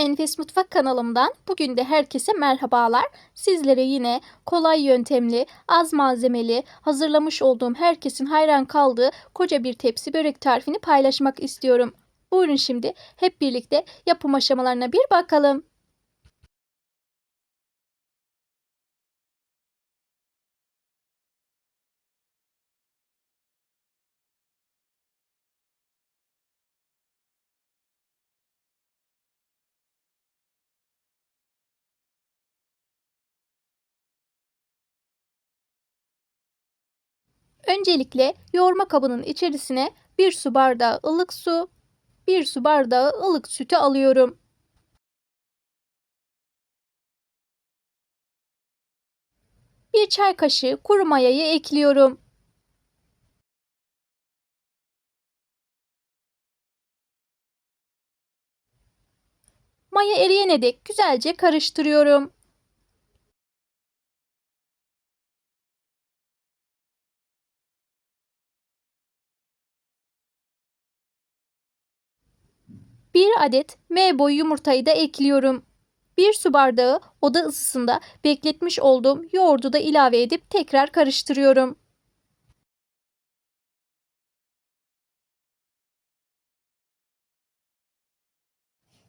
Enfes Mutfak kanalımdan bugün de herkese merhabalar. Sizlere yine kolay yöntemli, az malzemeli, hazırlamış olduğum herkesin hayran kaldığı koca bir tepsi börek tarifini paylaşmak istiyorum. Buyurun şimdi hep birlikte yapım aşamalarına bir bakalım. Öncelikle yoğurma kabının içerisine 1 su bardağı ılık su, 1 su bardağı ılık sütü alıyorum. Bir çay kaşığı kuru mayayı ekliyorum. Maya eriyene dek güzelce karıştırıyorum. Bir adet M boyu yumurtayı da ekliyorum. Bir su bardağı oda ısısında bekletmiş olduğum yoğurdu da ilave edip tekrar karıştırıyorum.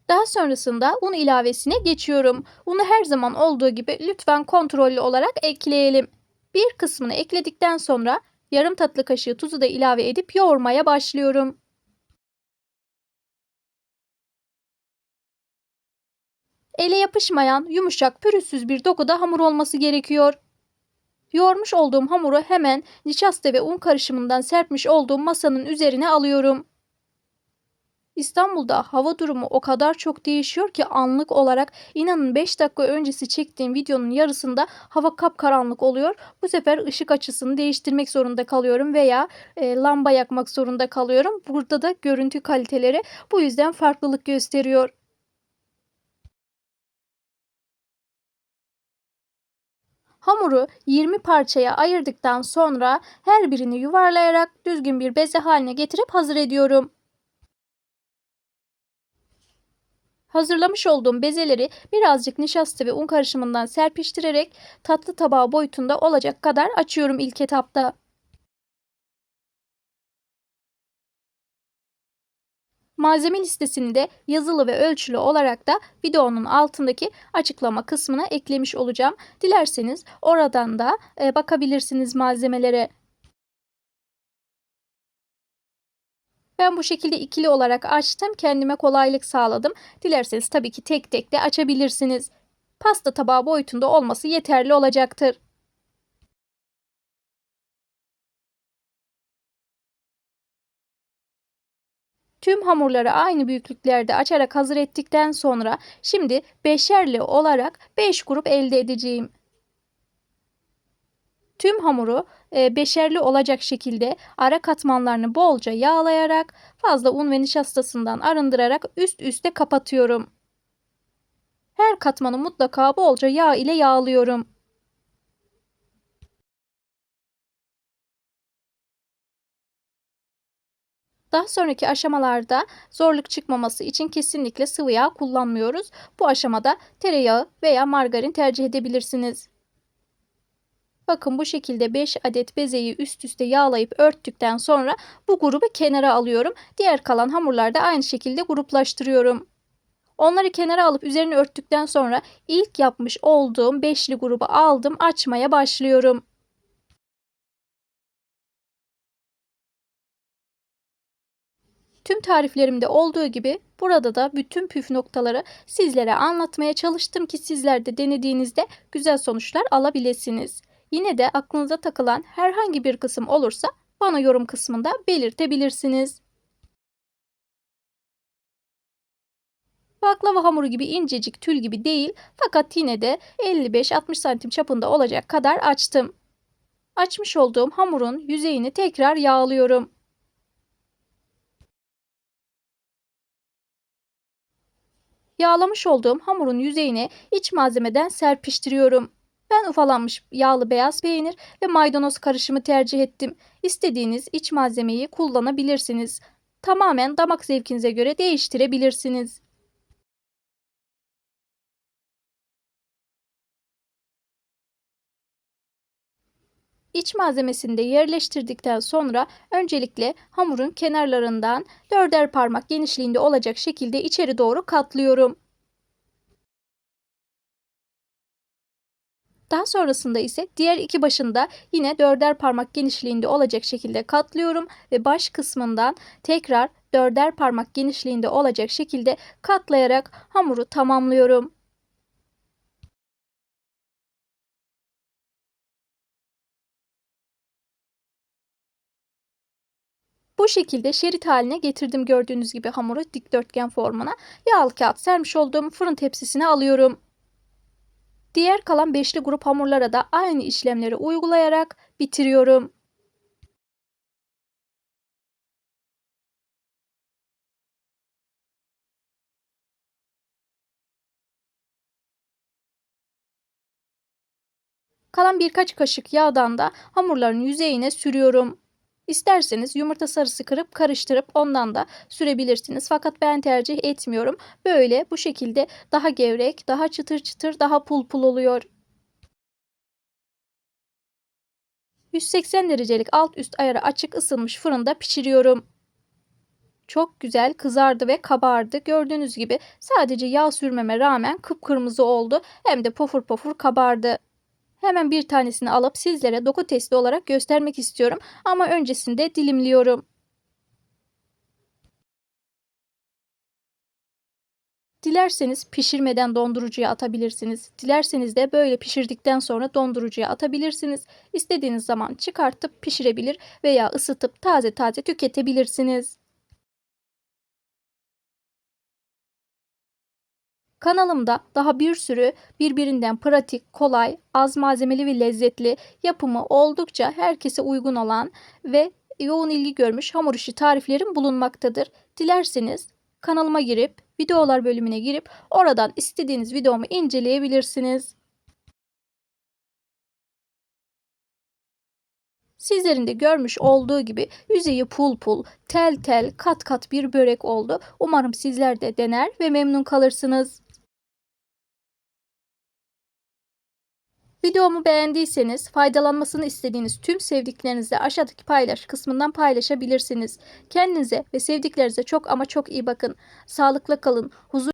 Daha sonrasında un ilavesine geçiyorum. Unu her zaman olduğu gibi lütfen kontrollü olarak ekleyelim. Bir kısmını ekledikten sonra yarım tatlı kaşığı tuzu da ilave edip yoğurmaya başlıyorum. Ele yapışmayan, yumuşak, pürüzsüz bir dokuda hamur olması gerekiyor. Yoğurmuş olduğum hamuru hemen nişasta ve un karışımından serpmiş olduğum masanın üzerine alıyorum. İstanbul'da hava durumu o kadar çok değişiyor ki anlık olarak inanın 5 dakika öncesi çektiğim videonun yarısında hava kapkaranlık oluyor. Bu sefer ışık açısını değiştirmek zorunda kalıyorum veya e, lamba yakmak zorunda kalıyorum. Burada da görüntü kaliteleri bu yüzden farklılık gösteriyor. Hamuru 20 parçaya ayırdıktan sonra her birini yuvarlayarak düzgün bir beze haline getirip hazır ediyorum. Hazırlamış olduğum bezeleri birazcık nişasta ve un karışımından serpiştirerek tatlı tabağı boyutunda olacak kadar açıyorum ilk etapta. Malzeme listesini de yazılı ve ölçülü olarak da videonun altındaki açıklama kısmına eklemiş olacağım. Dilerseniz oradan da e, bakabilirsiniz malzemelere. Ben bu şekilde ikili olarak açtım. Kendime kolaylık sağladım. Dilerseniz tabii ki tek tek de açabilirsiniz. Pasta tabağı boyutunda olması yeterli olacaktır. Tüm hamurları aynı büyüklüklerde açarak hazır ettikten sonra şimdi beşerli olarak 5 grup elde edeceğim. Tüm hamuru e, beşerli olacak şekilde ara katmanlarını bolca yağlayarak fazla un ve nişastasından arındırarak üst üste kapatıyorum. Her katmanı mutlaka bolca yağ ile yağlıyorum. Daha sonraki aşamalarda zorluk çıkmaması için kesinlikle sıvı yağ kullanmıyoruz. Bu aşamada tereyağı veya margarin tercih edebilirsiniz. Bakın bu şekilde 5 adet bezeyi üst üste yağlayıp örttükten sonra bu grubu kenara alıyorum. Diğer kalan hamurları da aynı şekilde gruplaştırıyorum. Onları kenara alıp üzerine örttükten sonra ilk yapmış olduğum beşli grubu aldım açmaya başlıyorum. Tüm tariflerimde olduğu gibi burada da bütün püf noktaları sizlere anlatmaya çalıştım ki sizler de denediğinizde güzel sonuçlar alabilirsiniz. Yine de aklınıza takılan herhangi bir kısım olursa bana yorum kısmında belirtebilirsiniz. Baklava hamuru gibi incecik tül gibi değil fakat yine de 55-60 santim çapında olacak kadar açtım. Açmış olduğum hamurun yüzeyini tekrar yağlıyorum. Yağlamış olduğum hamurun yüzeyine iç malzemeden serpiştiriyorum. Ben ufalanmış yağlı beyaz peynir ve maydanoz karışımı tercih ettim. İstediğiniz iç malzemeyi kullanabilirsiniz. Tamamen damak zevkinize göre değiştirebilirsiniz. İç malzemesini de yerleştirdikten sonra öncelikle hamurun kenarlarından dörder parmak genişliğinde olacak şekilde içeri doğru katlıyorum. Daha sonrasında ise diğer iki başında yine dörder parmak genişliğinde olacak şekilde katlıyorum ve baş kısmından tekrar dörder parmak genişliğinde olacak şekilde katlayarak hamuru tamamlıyorum. Bu şekilde şerit haline getirdim gördüğünüz gibi hamuru dikdörtgen formuna. Yağlı kağıt sermiş olduğum fırın tepsisine alıyorum. Diğer kalan beşli grup hamurlara da aynı işlemleri uygulayarak bitiriyorum. Kalan birkaç kaşık yağdan da hamurların yüzeyine sürüyorum. İsterseniz yumurta sarısı kırıp karıştırıp ondan da sürebilirsiniz. Fakat ben tercih etmiyorum. Böyle bu şekilde daha gevrek, daha çıtır çıtır, daha pul pul oluyor. 180 derecelik alt üst ayarı açık ısınmış fırında pişiriyorum. Çok güzel kızardı ve kabardı. Gördüğünüz gibi sadece yağ sürmeme rağmen kıpkırmızı oldu. Hem de pofur pofur kabardı. Hemen bir tanesini alıp sizlere doku testi olarak göstermek istiyorum. Ama öncesinde dilimliyorum. Dilerseniz pişirmeden dondurucuya atabilirsiniz. Dilerseniz de böyle pişirdikten sonra dondurucuya atabilirsiniz. İstediğiniz zaman çıkartıp pişirebilir veya ısıtıp taze taze tüketebilirsiniz. Kanalımda daha bir sürü birbirinden pratik, kolay, az malzemeli ve lezzetli yapımı oldukça herkese uygun olan ve yoğun ilgi görmüş hamur işi tariflerim bulunmaktadır. Dilerseniz kanalıma girip videolar bölümüne girip oradan istediğiniz videomu inceleyebilirsiniz. Sizlerin de görmüş olduğu gibi yüzeyi pul pul, tel tel, kat kat bir börek oldu. Umarım sizler de dener ve memnun kalırsınız. Videomu beğendiyseniz faydalanmasını istediğiniz tüm sevdiklerinizle aşağıdaki paylaş kısmından paylaşabilirsiniz. Kendinize ve sevdiklerinize çok ama çok iyi bakın. Sağlıkla kalın, huzur